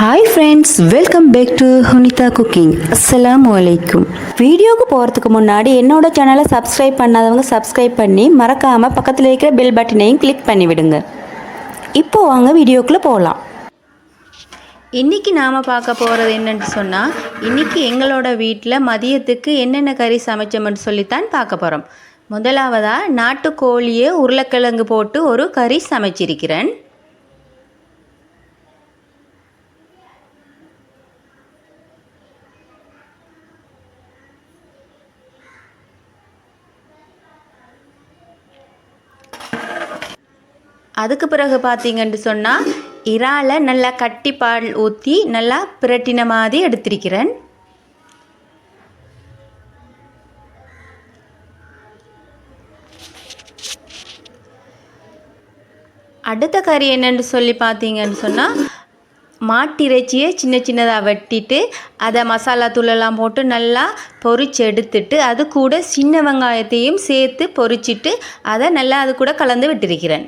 Hi friends welcome back to Hunitha cooking அஸ்ஸலாமு அலைக்கும் வீடியோக்கு போகிறதுக்கு முன்னாடி என்னோட சேனலை சப்ஸ்கிரைப் பண்ணாதவங்க சப்ஸ்கிரைப் பண்ணி மறக்காமல் பக்கத்தில் இருக்கிற பெல் பட்டனையும் கிளிக் பண்ணி விடுங்க இப்போ வாங்க வீடியோக்குள்ளே போகலாம் இன்றைக்கி நாம் பார்க்க போகிறது என்னன்னு சொன்னால் இன்றைக்கி எங்களோட வீட்டில் மதியத்துக்கு என்னென்ன கறி சமைச்சோம்னு சொல்லித்தான் பார்க்க போகிறோம் முதலாவதாக நாட்டுக்கோழியை உருளைக்கிழங்கு போட்டு ஒரு கறி சமைச்சிருக்கிறேன். அதுக்கு பிறகு பார்த்தீங்கன்னு சொன்னால் இறாலை நல்லா கட்டி பால் ஊற்றி நல்லா பிரட்டின மாதிரி எடுத்திருக்கிறேன். அடுத்த கறி என்னன்னு சொல்லி பார்த்தீங்கன்னு சொன்னால் மாட்டிறைச்சியை சின்ன சின்னதாக வெட்டிட்டு அதை மசாலா தூளெல்லாம் போட்டு நல்லா பொறிச்சு எடுத்துட்டு அது கூட சின்ன வெங்காயத்தையும் சேர்த்து பொரிச்சிட்டு அதை நல்லா அது கூட கலந்து விட்டிருக்கிறேன்.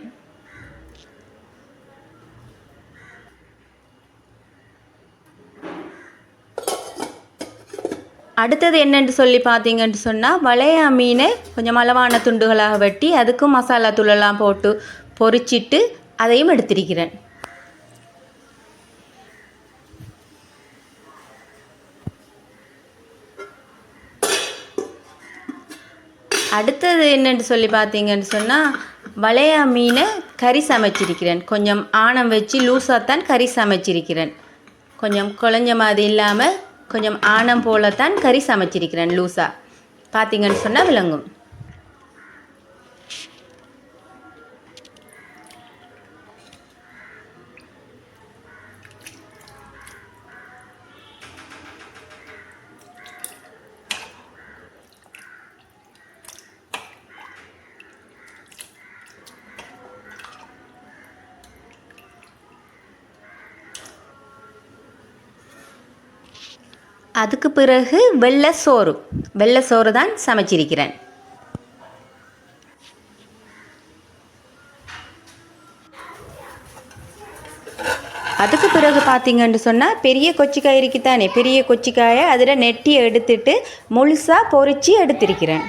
அடுத்தது என்னன்னு சொல்லி பார்த்தீங்கன்னு சொன்னால் வளையா மீனை கொஞ்சம் அளவான துண்டுகளாக வெட்டி அதுக்கும் மசாலா தூளெல்லாம் போட்டு பொரிச்சிட்டு அதையும் எடுத்திருக்கிறேன். அடுத்தது என்னன்னு சொல்லி பார்த்தீங்கன்னு சொன்னால் வளையா மீனை கறி சமைச்சிருக்கிறேன். கொஞ்சம் ஆணம் வச்சு லூஸாக தான் கறி சமைச்சிருக்கிறேன். கொஞ்சம் குழஞ்ச மாதிரி இல்லாமல் கொஞ்சம் ஆணம் போலத்தான் கறி சமைச்சிருக்கிறேன் லூஸாக பார்த்தீங்கன்னு சொன்னால் விளங்கும். அதுக்கு பிறகு வெள்ளை சோறு. வெள்ளை சோறு தான் சமைச்சிருக்கிறேன். அதுக்கு பிறகு பார்த்தீங்கன்னு சொன்னால் பெரிய கொச்சிக்காய் இருக்குத்தானே பெரிய கொச்சிக்காயை அதில் நெட்டி எடுத்துட்டு முழுசாக பொறிச்சு எடுத்திருக்கிறேன்.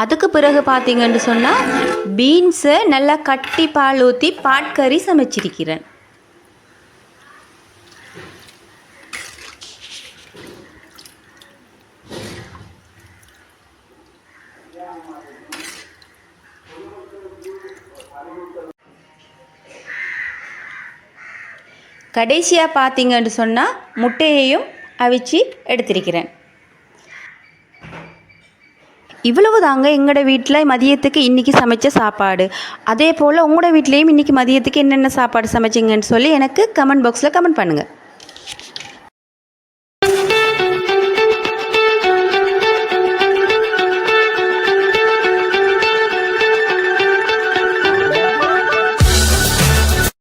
அதுக்கு பிறகு பார்த்தீங்கன்னு சொன்னால் பீன்ஸை நல்லா கட்டி பால் ஊற்றி பாட்கறி சமைச்சிருக்கிறேன். கடைசியாக பார்த்தீங்கன்னு சொன்னால் முட்டையையும் அவிச்சு எடுத்திருக்கிறேன். இவ்வளவு தாங்க எங்களோட வீட்டில் மதியத்துக்கு இன்றைக்கி சமைச்ச சாப்பாடு. அதே போல் உங்களோட வீட்லேயும் இன்றைக்கி மதியத்துக்கு என்னென்ன சாப்பாடு சமைச்சிங்கன்னு சொல்லி எனக்கு கமெண்ட் பாக்ஸில் கமெண்ட் பண்ணுங்கள்